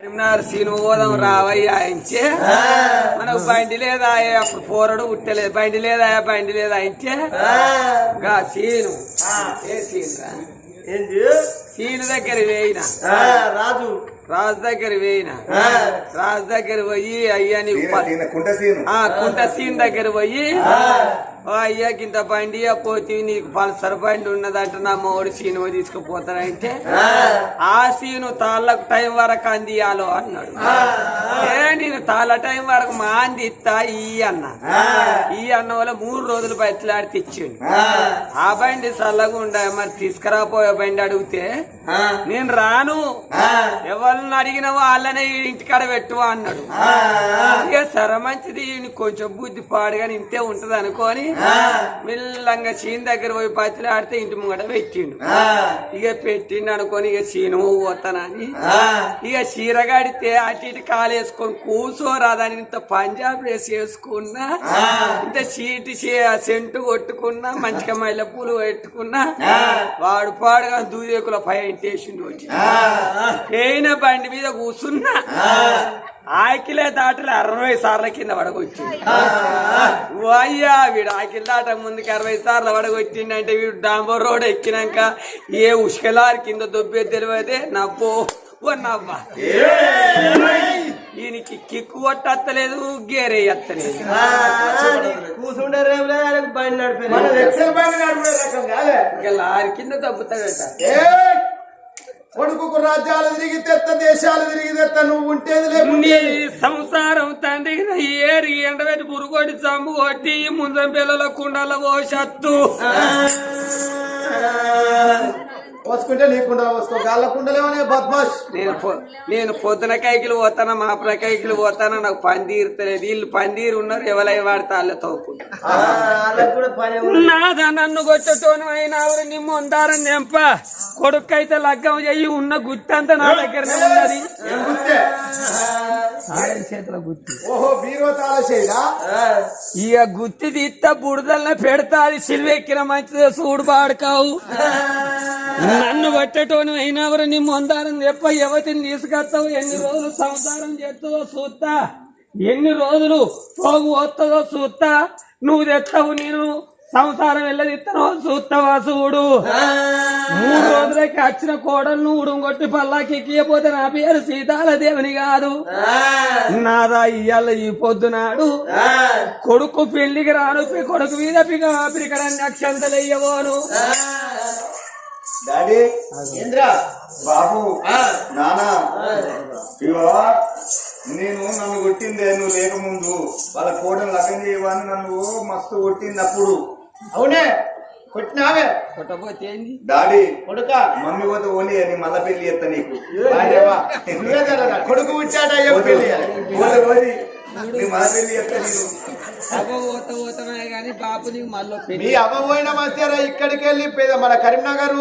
Karimnagar scene పోదాం రావయ్యా ఇంచే మనకు బండి లేదా అప్పుడు పోరడు ఉట్టలేదు. బండి లేదా బండి లేదా ఇంచే గా సీను. ఏ సీను దగ్గర వేయిన. రాజు. రాజు దగ్గర వేయిన. రాజు దగ్గర పోయి అయ్యా కుంట సీను. ఆ కుంట సీన్ దగ్గర పోయి అయ్యా కింద బండి పోతే నీకు పల్సర్ బండి ఉన్నదంట నా మోడు సీను తీసుకుపోతానంటే ఆ, సీను తాళ్ళకు టైం వరకు అందియాలో అన్నాడు. ఏ నేను తాళ్ళ టైం వరకు మా అంది ఇస్తా ఈ అన్న. ఈ అన్న వల్ల మూడు రోజులు బయటలాడి తెచ్చిండు. ఆ, బండి చల్లగా ఉండ మరి తీసుకురాపోయే బండి అడిగితే నేను రాను. ఎవరిని అడిగిన వాళ్ళనే ఇంటికాడ పెట్టు అన్నాడు. ఇక సర మంచిది కొంచెం బుద్ధి పాడుగాని ఇంతే ఉంటది అనుకోని మెల్లంగా సీన్ దగ్గర పోయి పత్తిలు ఆడితే ఇంటి ముంగట పెట్టిండు. ఇక పెట్టిండు అనుకోని ఇక సీను పోతానని. ఇక చీరగాడితే అటు ఇటు కాలేసుకొని కూర్చోరాదని ఇంత పంజాబ్ డ్రెస్ వేసుకున్నా. ఇంత చీటి చే- సెంటు కొట్టుకున్నా మంచిగా మైల పూలు పెట్టుకున్నా. వాడు పాడుగా దూదేకుల పై ఇంటేసిండు వచ్చి. అయిన బండి మీద కూర్చున్నా. ఆకిలే దాటలు అరవై సార్ల కింద పడగొచ్చింది అయ్యా వీడు ఆకిలి దాట ముందుకి అరవై సార్లు పడగొచ్చిండు అంటే వీడు డాంబర్ రోడ్ ఎక్కినాక ఏ ఉష్కలారి కింద దొబ్బే తెలియదే? నవ్వు. ఓ నవ్వ. ఈయనకి కిక్కు కొట్టలేదు గేరే ఎత్తలేదు. ఇక లారీ కింద దొబ్బుతాడట. ఏయ్! కొడుకుకు రాజ్యాలు తిరిగి తెత్త దేశాలు తిరిగి తెత్త నువ్వు ఉంటేది లేకుంటే సంసారం తండ్రి ఏరి ఎండబెట్టి పురుగొట్టి చంపు కొట్టి ముందం పిల్లల కుండల పోషత్తు పోసుకుంటే నీకుండా పోసుకో గాళ్ళ కుండలేమనే బద్మాష్. నేను నేను పొద్దున కైకిలు పోతానా మా కైకిలు పోతానా నాకు పందిరుతలేదు వీళ్ళు పందిరు ఉన్నారు ఎవరై వాడితే వాళ్ళ తోపుకుంటా ఆ, వాళ్ళకు కూడా పని ఉంది. నాదా నన్ను కొట్టటోను అయినా నీ ముందారం నింప? కొడుకు అయితే లగ్గం చెయ్యి ఉన్న నా దగ్గరనే ఉన్నది. చేతిలో గుత్తి. ఓహో బీరో తాళ చేయడా ఆ, ఇక గుత్తి తీస్తా బుడదల్ని పెడతా అది సిల్వెక్కిన మంచిదే చూడు పాడుకావు నన్ను పట్టేటోని అయినవరు నీ మందారం చెప్ప యువతిని తీసుకొస్తావు? ఎన్ని రోజులు సంసారం చేస్తుందో చూస్తా. ఎన్ని రోజులు పోగు వస్తుందో చూస్తా. నువ్వు తెస్తావు నేను సంసారం వెళ్ళదిస్తానో చూస్తావా చూడు. మూడు రోజులకి వచ్చిన కోడలు ఉడుంగొట్టి పల్లాకి ఎక్కియపోతే నా పేరు సీతాల దేవుని కాదు నాదా ఇయ్యాల ఈ పొద్దునాడు. కొడుకు పెళ్ళికి రాను కొడుకు మీద పిక పిరికడాన్ని అక్షంతలయ్యబోను డాడీ ఏంద్రా? బాబు ఆ, నానా ఇగో నేను నన్ను కొట్టిందే నువ్వు లేకముందు. వాళ్ళ కోడలు లగ్గం చేయవని నన్ను మస్తు కొట్టింది అప్పుడు అవునే కొట్టినావే. కొట్టపోతే ఏంది? డాడీ కొడుక. మమ్మీ పోతే ఓని అని మళ్ళా పెళ్ళి చేస్తా నీకు? కొడుకు పుట్టాట పోతే పోతే. నీ మళ్ళా పెళ్ళి చేస్తా నేను పోతమే నీకు మళ్ళీ మీ అవ్వ పోయిన మధ్యాహ్నం ఇక్కడికి వెళ్ళి పేద మన కరీంనగర్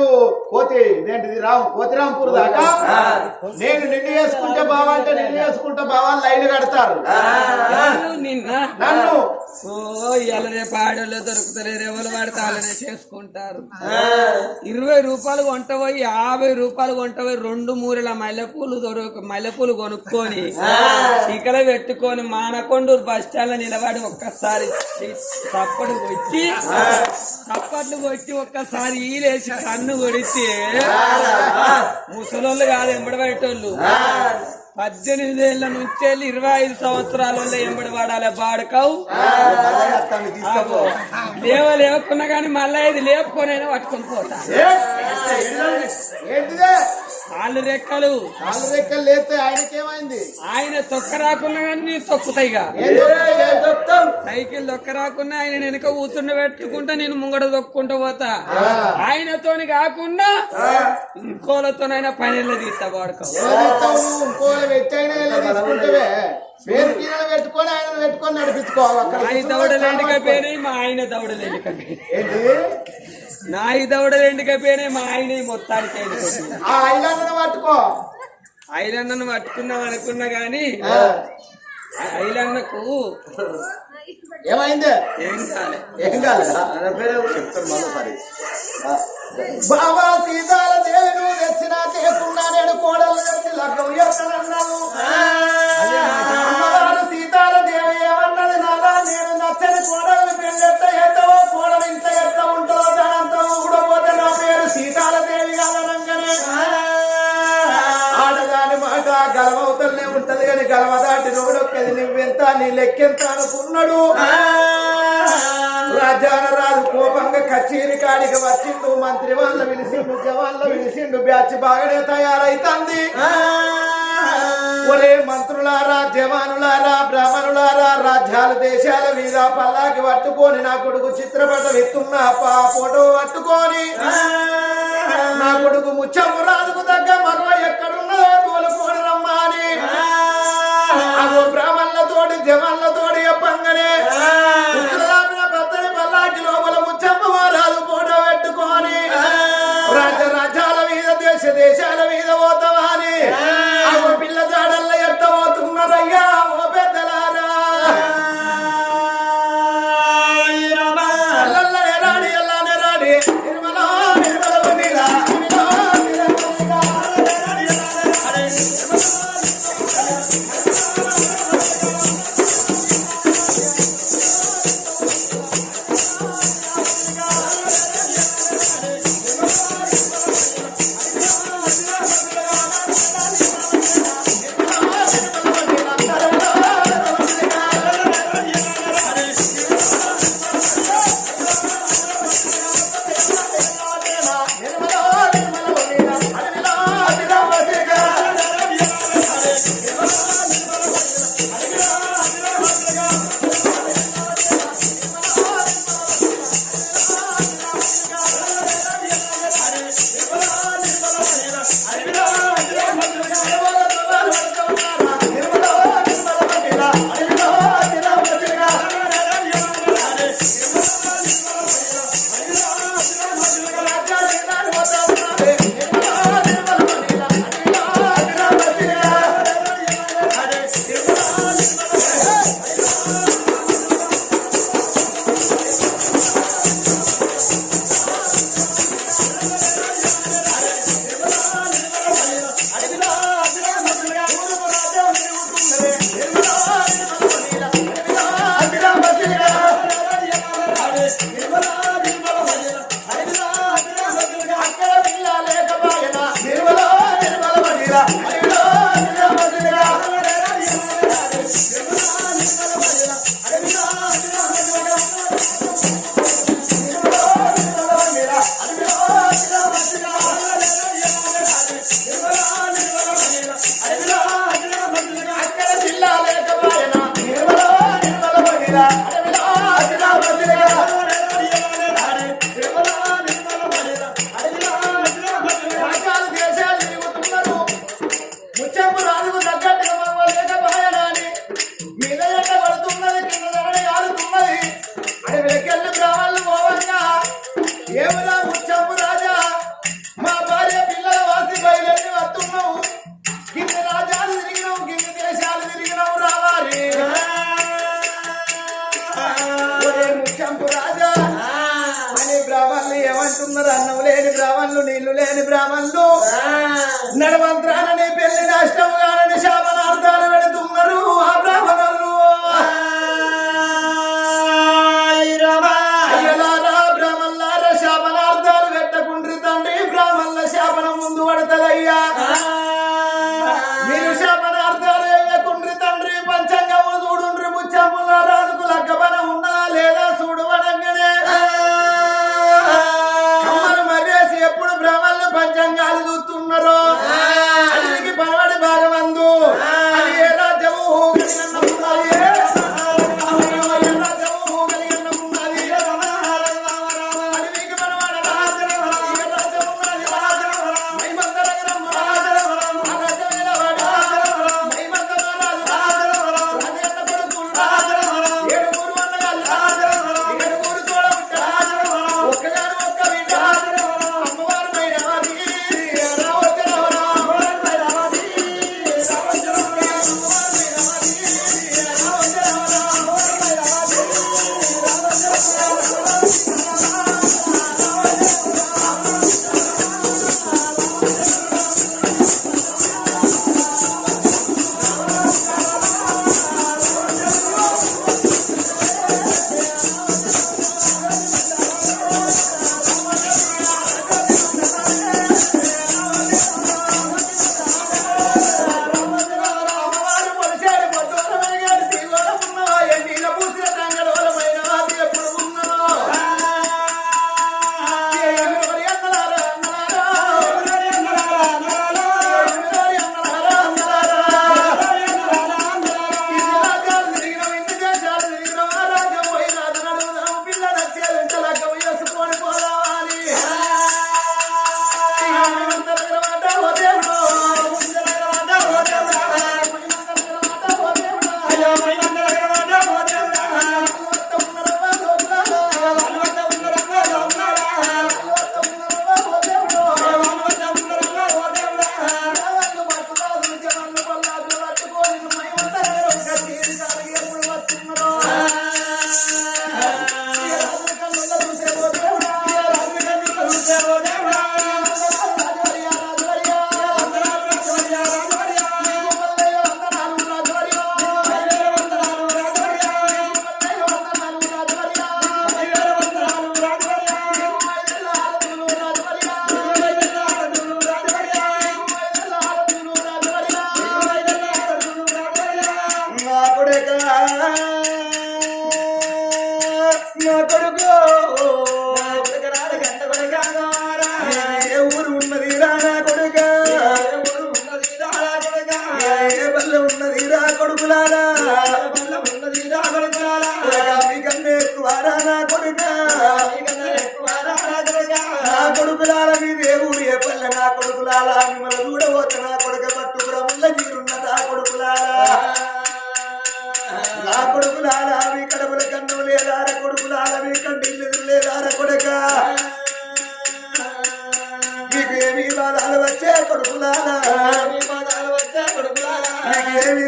కోతి ఇదేంటిది రామ్ కోతిరాంపూర్ దాకా? నేను నిన్ను వేసుకుంటే బావా అంటే నిన్ను వేసుకుంటే బావా లైన్ కడతారు. నన్ను ఓ ఇవాళ రేపు ఆడోళ్ళు దొరుకుతలేరు ఎవరు వాడితే వాళ్ళనే చేసుకుంటారు. ఇరవై రూపాయలు కొంటపోయి యాభై రూపాయలు కొంటపోయి రెండు మూరెల మల్లెపూలు దొరక మల్లెపూలు కొనుక్కొని ఇక్కడ పెట్టుకొని మానకొండూరు బస్ స్టాండ్లో నిలబడి ఒక్కసారి చప్పట్లు కొట్టి చప్పట్లు కొట్టి ఒక్కసారి ఈలేసి కన్ను కొడితే ముసలోళ్ళు కాదు ఎంబడబెట్టోళ్ళు పద్దెనిమిది ఏళ్ళ నుంచి వెళ్ళి ఇరవై ఐదు సంవత్సరాల వల్ల ఎంబడి వాడాలి బాడకావు లేవ లేవకున్నా కానీ మళ్ళా ఇది లేపుకొనైనా పట్టుకొని పోతా వాళ్ళు రెక్కలు కాళ్ళు రెక్కలు లేస్తే ఆయనకేమైంది? ఆయన తొక్క రాకున్నా కానీ నేను తొక్కుతాయిగా? సైకిల్ దొక్క రాకున్నా ఆయన వెనుక కూర్చుండ పెట్టుకుంటా నేను ముంగడ దొక్కుంటూ పోతా. ఆయనతోని కాకుండా ఇంకోలతోనైనా పనిలో తీస్తా వాడుకో. పేరు పెట్టుకొని ఆయన పెట్టుకొని నడిపించుకోవాలి అక్కడ. నాయి దవడలేండికపోయినాయి మా ఆయన దవడలేండికపోయినాయి నా ఇదవడలు ఎండికైపోయినాయి మా ఆయన మొత్తానికి ఆ పట్టుకో. ఐలన్నను పట్టుకున్నాం అనుకున్నా గాని ఐలన్నకు ఏమైంది? ఏం కాలేదు ఏం కాలే? బాబా సీతాల తెచ్చినా నేను కోడలు ఎక్కింత అనుకున్నాడు రాజు కోపంగా కచేరి కాడికి వచ్చిండు. మంత్రి వాళ్ళ విలిసిండు జవాన్ల విలిసిండు. బ్యాచ్ బాగానే తయారైతుంది. ఒరే మంత్రులారా జవానులారా బ్రాహ్మణులారా రాజ్యాల దేశాల మీద పల్లాకి పట్టుకొని నా కొడుకు చిత్రపట ఎత్తున్న పా ఫోటో పట్టుకొని. నా కొడుకు ముచ్చము రాజుకు తగ్గ మగ ఎక్కడ జవాన్లతోటి చెప్పంగానే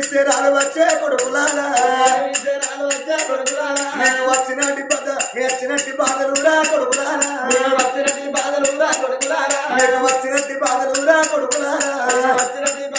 స్థిరాలు వచ్చే కొడుకులారా? మీకు వచ్చినట్టి బాధ మీ వచ్చినట్టి బాధలు కొడుకులారా? మీకు వచ్చినట్టి బాధలు రా కొడుకులారా? కొడుకా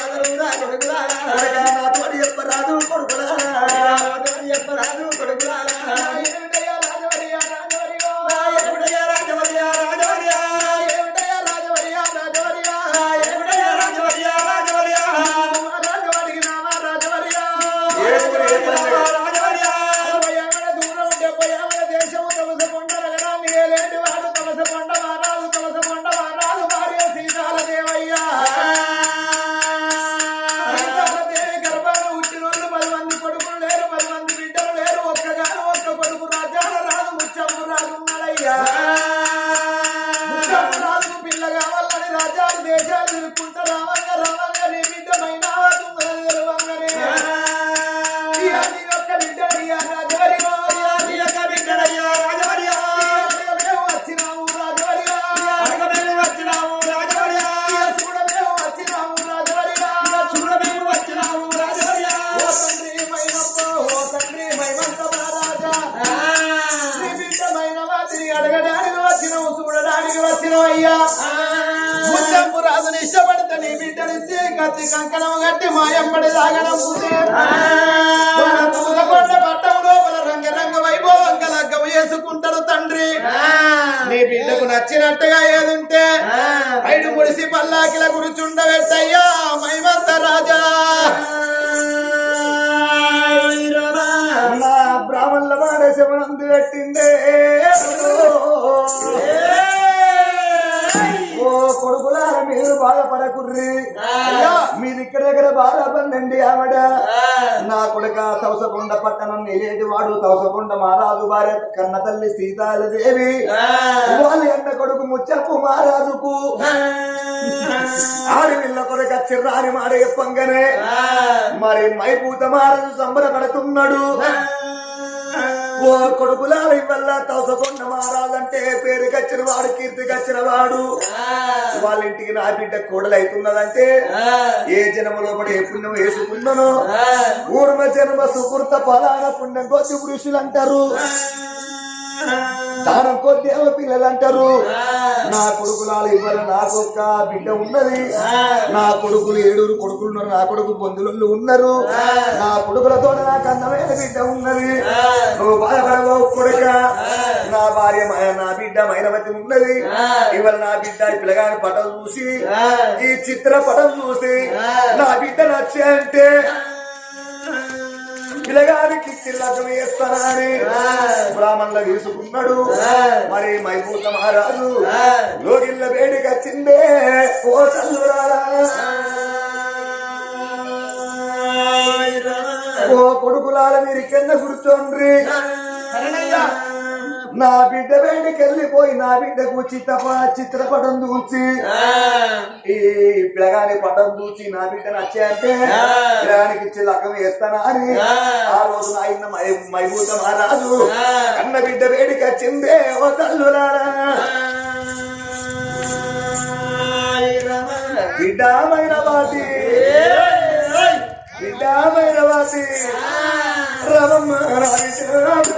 కంకణం కట్టి మాయంబడి దాగడం కొండ పట్టం లోపల రంగ రంగ వైభవం కలగ్గం వేసుకుంటారు తండ్రి. నీ బిడ్డకు నచ్చినట్టుగా ఏదుంటే ఐదు ముడిసి పల్లాకిల గురుచుండబెట్టయ్యా మైమంత రాజా. కొడుకులార మీరు బాధపడకుర్రి. మీరు ఇక్కడ దగ్గర బాధపడండి ఆవిడ. నా కొడుక తవసకొండ పట్టణం నిలేటి వాడు తవసకొండ మహారాజు భార్య కన్న తల్లి సీతాలదేవి. వాళ్ళ అన్న కొడుకు ముచ్చప్పు మహారాజుకు. ఆడి వీళ్ళ కొడుకు చిర్రాని మాట చెప్పంగానే మరి మైపూత మహారాజు సంబరపడుతున్నాడు. ఓ కొడుకులాల వల్ల తోసకొండ మహారాజు అంటే పేరు కచ్చిన వాడు కీర్తి కచ్చిన వాడు. వాళ్ళ ఇంటికి నా బిడ్డ కోడలు అవుతున్నదంటే ఏ జనములో పడి ఏ పుణ్యం వేసుకున్నానో ఊర్మ జన్మ సుకృత ఫలాన పుణ్యం కొద్ది పురుషులు అంటారు దానం కొద్ది దేవ పిల్లలు అంటారు నా కొడుకులాలు ఇవ్వాలి నాకు ఒక్క బిడ్డ ఉన్నది. నా కొడుకులు ఏడుగురు కొడుకులు ఉన్నారు. నా కొడుకు బొందులు ఉన్నారు. నా కొడుకులతో నాకు అందమైన బిడ్డ ఉన్నది. నువ్వు బాధపడవు కొడుక. నా భార్య నా బిడ్డ మైనవతి ఉన్నది. ఇవాళ నా బిడ్డ పిల్లగాని పటం చూసి ఈ చిత్ర పటం చూసి నా బిడ్డ నచ్చే అంటే పిల్లగానికి తిల్లకం వేస్తానని బ్రాహ్మణుల తీసుకున్నాడు మరి మైపూత మహారాజు లోగిళ్ళ వేడికి వచ్చిందే ఓ ఓ కొడుకులాల మీరు కింద కూర్చోండ్రి. నా బిడ్డ వేడికి వెళ్ళిపోయి నా బిడ్డకు చిత్రప చిత్రపటం చూసి ఈ పిల్లగాని పటం చూసి నా బిడ్డ నచ్చాయంటే పిల్లగానికి ఇచ్చి లగ్గం వేస్తానా అని ఆ. రోజు ఆయన మైభూత మహారాజు కన్న బిడ్డ వేడికి వచ్చిందే ఓ తల్లులారా బిడ్డమైన వాటి బిడ్డమైన వాటి రమమ్మ రాజు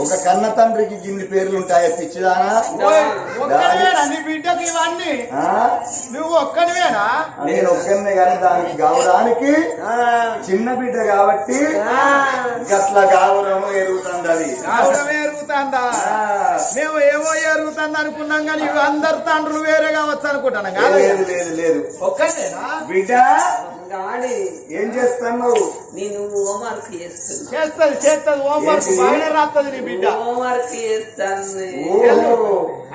ఒక కన్న తండ్రికి గిన్ని పేర్లు ఉంటాయా పిచ్చిదానా బిడ్డకి ఇవన్నీ? నువ్వు ఒక్కడివేనా? నేను ఒక్కనే కానీ దానికి గౌరవానికి చిన్న బిడ్డ కాబట్టి గట్ల గౌరవం ఎరుగుతుంది అది రావడమే ఎరుగుతుందా మేము ఏమో ఎరుగుతుంది అనుకున్నాం కానీ అందరు తండ్రులు వేరే కావచ్చు అనుకుంటున్నాం కాదు లేదు లేదు లేదు. ఒక్కడేనా బిడ్డ డాడీ ఏం చేస్తున్నావు? నేను హోంవర్క్ చేస్తున్నా. చేస్తుంది చేస్తుంది హోంవర్క్? బాగానే రాస్తుంది నీ బిడ్డ. హోంవర్క్ చేస్తాను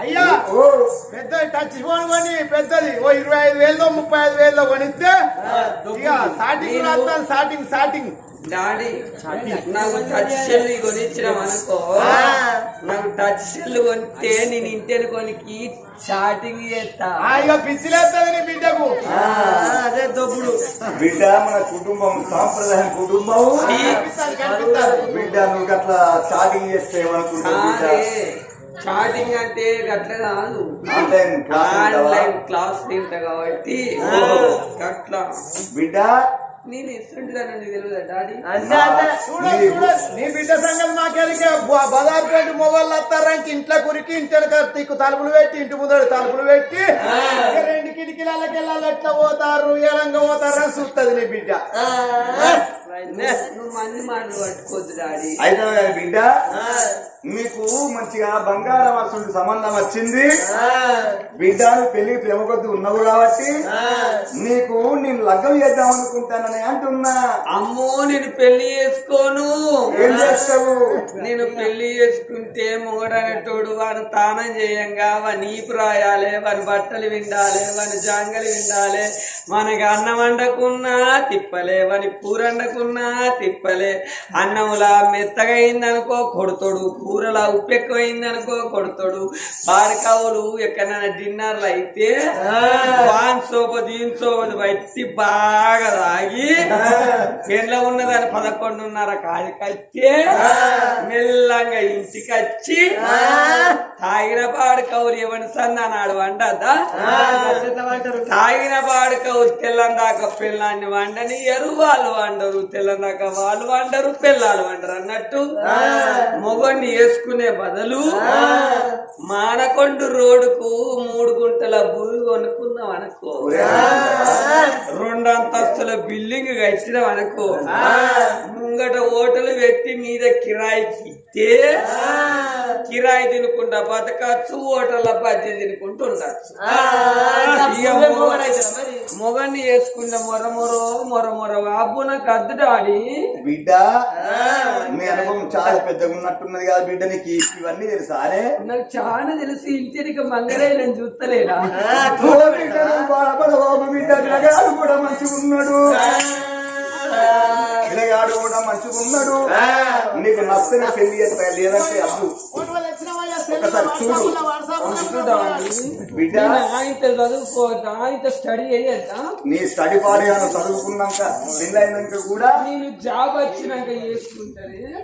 అయ్యా. ఓ. పెద్దది టచ్ ఫోన్ కొని పెద్దది. ఓ ఇరవై ఐదు వేలు ముప్పై ఐదు వేలు కొనిస్తే ఇక స్టార్టింగ్ రాస్తాను స్టార్టింగ్ స్టార్టింగ్ డాడీ నాకు టచ్ సెల్ కొనిచ్చినాం అనుకో. నాకు టచ్ సెల్ కొంటే నేను ఇంటిని కొనికి షార్టింగ్ చేస్తా. పిచ్చిలేస్తుంది నీ బిడ్డకు. అదే దొప్పుడు బిడ్డ మన కుటుంబం సాంప్రదాయం కుటుంబం. బిడ్డ నువ్వు అట్లా చాటింగ్ చేస్తే ఏమనుకుంటావు బిడ్డ? చాటింగ్ అంటే గట్ల కాదు. ఆన్లైన్ క్లాస్ ఉంటావా? ఆన్లైన్ క్లాస్ తింటా కాబట్టి. గట్లా బిడ్డ నేను ఇస్తుంటానండి తెలియదా డాడీ? నీ బిడ్డ సంగతి మాకెరికే. బజార్ పెట్టి మొబైల్ వస్తారంటే ఇంట్లో కురికి ఇంటి తిక్కు తలుపులు పెట్టి ఇంటి ముందర తలుపులు పెట్టి రెండు కిటికీలకి వెళ్ళాలి. ఎట్లా పోతారు? ఎడంగా పోతారు? అని చూస్తుంది నీ బిడ్డ. నువ్వు మంది మాటలు పట్టుకోద్దు డాడీ. అయితే బిడ్డ నీకు మంచిగా బంగారం అసలు సంబంధం వచ్చింది. బిడ్డ పెళ్ళి ప్రేమ కొద్ది ఉన్నావు కాబట్టి నేను లగ్గం చేద్దాం అనుకుంటానని అంటున్నా. అమ్మో నేను పెళ్ళి చేసుకోను. ఏం చేస్తావు? నేను పెళ్ళి చేసుకుంటే మొగడనేటోడు వాడు తానం చేయంగా వాని రాయాలి వాని బట్టలు విండాలి వాని జాంగలు విండాలి. మనకి అన్నం వండకున్నా తిప్పలే వాని కూర వండకున్నా తిప్పలే. అన్నంలా మెత్తగా అయిందనుకో కొడతాడు కూరలా ఉప్పు ఎక్కువైందనుకో కొడతాడు బాడకావులు ఎక్కడైనా డిన్నర్లు అయితే వాన్ సోప దీని సోప బట్టి బాగా తాగి పెళ్ళ ఉన్నదని పదకొండున్నర కాడి కట్టే మెల్లంగా ఇంటికి వచ్చి తాగిన పాడు కౌలు ఇవ్వని సన్నాడు వండద్దా? తాగిన పాడు కౌలు తెల్లందాక పిల్లాన్ని వండని ఎరువాళ్ళు వండరు తెల్లందాక వాళ్ళు వండరు పిల్లాలు వండరు అన్నట్టు. మొగన్ని వేసుకునే బదులు మానకొండు రోడ్డుకు మూడు గుంటల భూమి కొనుక్కుందాం అనుకో. రెండు అంతస్తుల బిల్డింగ్ కట్టినాం అనుకో. ముంగట ఓటలు పెట్టి మీద కిరాయికి ఇస్తే కిరాయి తినుకుంటా బతకచ్చు ఓటల పద్యం తినుకుంటూ ఉండచ్చు. మొగన్ని వేసుకుంటే మొర మొర మొర మొర. అబ్బు నాకు అద్దు డాడీ. బిడ్డ నీ అనుభవం చాలా పెద్దగా ఉన్నట్టున్నది కదా బిడ్డ నీకు ఇవన్నీ తెలుసా? అరే. నాకు చాలా తెలిసి ఇంటికి మంగళే నేను చూస్తలేనా బిడ్డ కూడా మంచిగా ఉన్నాడు పిల్లగాడు కూడా మంచిగా ఉన్నాడు. నీకు నచ్చని పెళ్ళి చేస్తా లేదంటే అబ్బు. ఒకసారి చూడు. బిడ్డ. స్టడీ అయ్యేద్దా నీ స్టడీ పాడి చదువుకున్నాక పెళ్ళి అయినాక కూడా నేను జాబ్ వచ్చినాక చేసుకుంటాను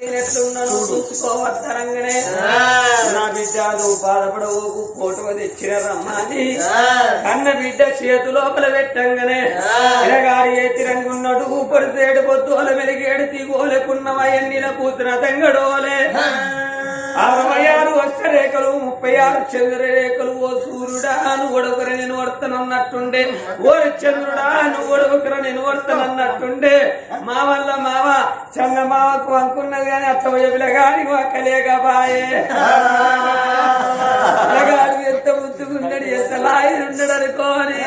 నేనెట్లున్నానో చూసుకోవద్దరంగానే నా బిడ్డ నువ్వు బాధపడవకు ఫోటో తెచ్చిన రమ్మని కన్న బిడ్డ చేతు లోపల పెట్టంగానే. ఎరగాడి ఎత్తి రంగున్నాడు ఊపడి తేడు పొద్దుల వెలిగేడు తీగోలకున్నవా ఎన్నిల పూసిన తంగడోలే. అరవై ఆరు రేఖలు ముప్పై ఆరు చంద్ర రేఖలు ఓ సూర్యుడా నువ్వు ఒడొకరు నేను వడతానన్నట్టుండే ఓ చంద్రుడా నువ్వు ఒడొకరు నేను వడతానన్నట్టుండే మా వల్ల మావ చందమావకు అనుకున్నది కానీ అత్తవయ్య పిల్లగాని ఒక్కలేక బాయే పిల్లగాడు ఎంత ముద్దుకున్నాడు ఎంత లాయి ఉన్నాడు అనుకోని.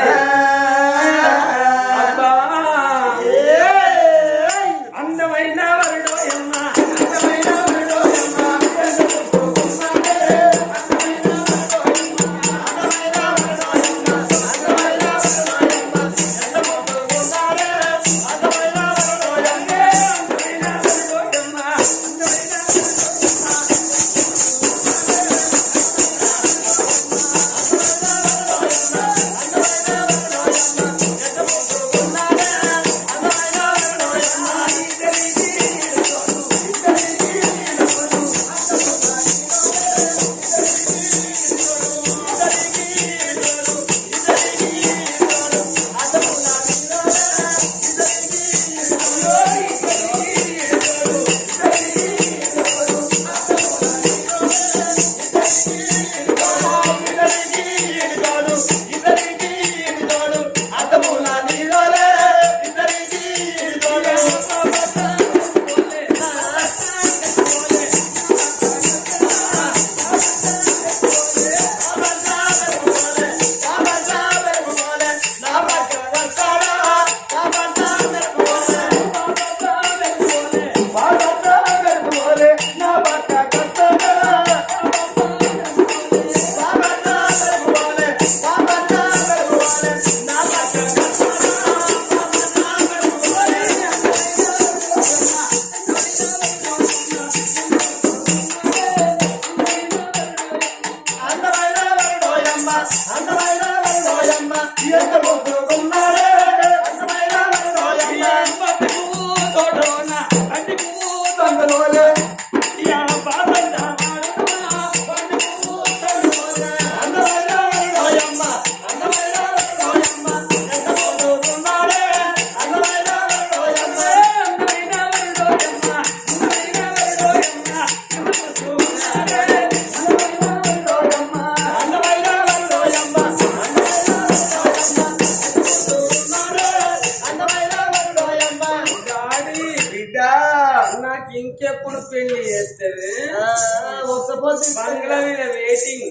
పెళ్ళి పొద్దు బంగ్లా మీద వెయిటింగ్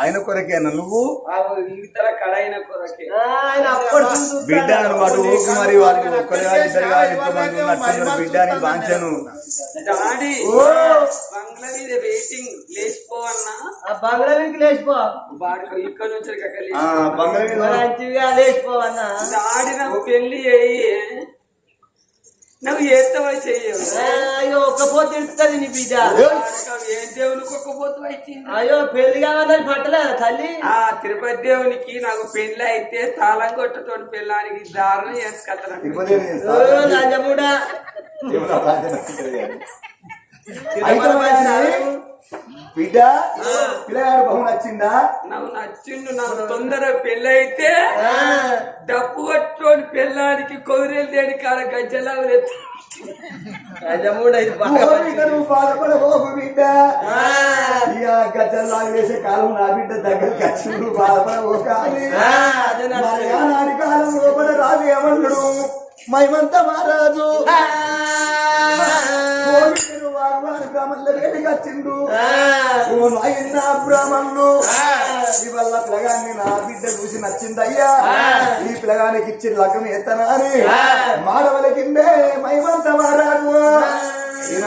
ఆయన కొరకేనా నువ్వు? ఆ ఇతర కడైన కొరకే. బిడ్డ అని వాడు ఊకు మరి వాడికి ఒక్కరిగా ఇద్దరుగా ఎంతమంది ఉన్నట్టున్నారు బిడ్డ అని వాంచను డాడీ బంగ్లా మీద వెయిటింగ్ లేచిపోవన్నా ఆ బంగ్లాకి లేచిపో. వాడికి ఇక్కడ నుంచి బంగారు మీద మంచిగా లేచిపోవన్నా డాడీ నాకు పెళ్ళి అయ్యి నాకు ఏత్తవై చెయ్యవు అయ్యో ఒక్క పొద్దు ఇస్తుంది నీ బిడ్డ. ఏం దేవునికి ఒక పొత్తు వచ్చింది అయ్యో పెళ్ళి కావాలని పట్టలే తల్లి? ఆ తిరుపతి దేవునికి నాకు పెళ్ళి అయితే తాళం కొట్టతోటి పెళ్ళానికి దారుణ చేసుకత్తను కానీ. బిడ్డ పిల్లగాడు బహు నచ్చిందా? నాకు నచ్చిండు నాకు తొందర పెళ్ళి అయితే ఆ, డప్పు కొట్టుకొని పెళ్ళానికి కొదిరేలు దేని కాడ ఇక గజ్జల్లా వేసే కాలం నా బిడ్డ దగ్గరికి వచ్చి నువ్వు బాధపడబోక అని ఆ, అదే నా మరి ఆనాటి కాలం లోపల రాజు ఏమన్నాడు? మైమంత మహారాజు. బ్రాహ్మణుల నాయన బ్రాహ్మణులు. ఆ. ఈ వల్ల పిల్లగాన్ని నా బిడ్డ చూసి నచ్చిందయ్యా. ఈ పిల్లగానికి ఇచ్చి లగ్నం ఎత్తనా అని. ఆ. మాడవల కిందే మైమంత మహారాజు. ఈయన